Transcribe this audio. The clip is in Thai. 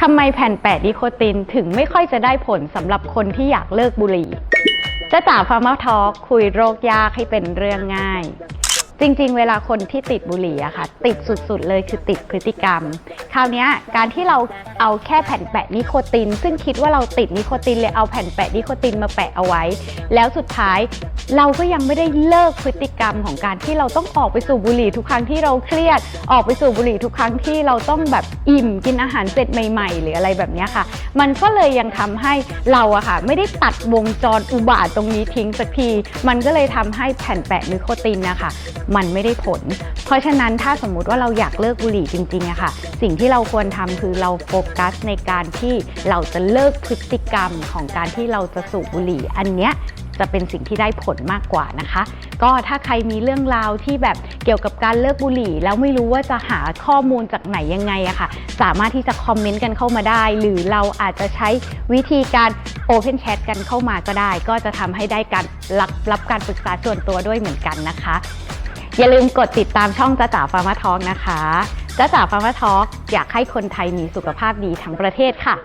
ทำไมแผ่นแปะนิโคตินถึงไม่ค่อยจะได้ผลสำหรับคนที่อยากเลิกบุหรี่จ้าจ๋าฟาร์มาทอคุยโรคยากให้เป็นเรื่องง่าย จริงๆ เวลาคนที่ติดบุหรี่อะค่ะ ติดสุดๆเลยคือติดพฤติกรรม คราวนี้การที่เราเอาแค่แผ่นแปะนิโคติน ซึ่งคิดว่าเราติดนิโคตินเลยเอาแผ่นแปะนิโคตินมาแปะเอาไว้ แล้วสุดท้ายเราก็ยังไม่ได้เลิกพฤติกรรมของการที่เราต้องออกไปสู่บุหรี่ทุกครั้งที่เราเครียด ออกไปสู่บุหรี่ทุกครั้งที่เราต้องแบบอิ่มกินอาหารเสร็จใหม่ ๆ หรืออะไรแบบนี้ค่ะ มันก็เลยยังทำให้เราอะค่ะไม่ได้ตัดวงจรอุบาทตรงนี้ทิ้งสักที มันก็เลยทำให้แผ่นแปะนิโคตินนะคะมันไม่ได้ผล เพราะฉะนั้นถ้าสมมุติว่าเราอยากเลิกบุหรี่จริงๆอะค่ะ สิ่งที่เราควรทำคือเราโฟกัสในการที่เราจะเลิกพฤติกรรมของการที่เราจะสูบบุหรี่อันเนี้ย จะเป็นสิ่งที่ได้ผลมากกว่านะคะ ก็ถ้าใครมีเรื่องราวที่แบบเกี่ยวกับการเลิกบุหรี่ แล้วไม่รู้ว่าจะหาข้อมูลจากไหนยังไงอะค่ะ สามารถที่จะคอมเมนต์กันเข้ามาได้ หรือเราอาจจะใช้วิธีการ Open Chat กันเข้ามาก็ได้ ก็จะทำให้ได้การรับรับการปรึกษาส่วนตัวด้วยเหมือนกันนะคะ อย่าลืมกดติดตามช่องจ้าจ๋าฟาร์มาทองนะคะจ้าจ๋าฟาร์มาทออยากให้คนไทยมีสุขภาพดีทั้งประเทศค่ะ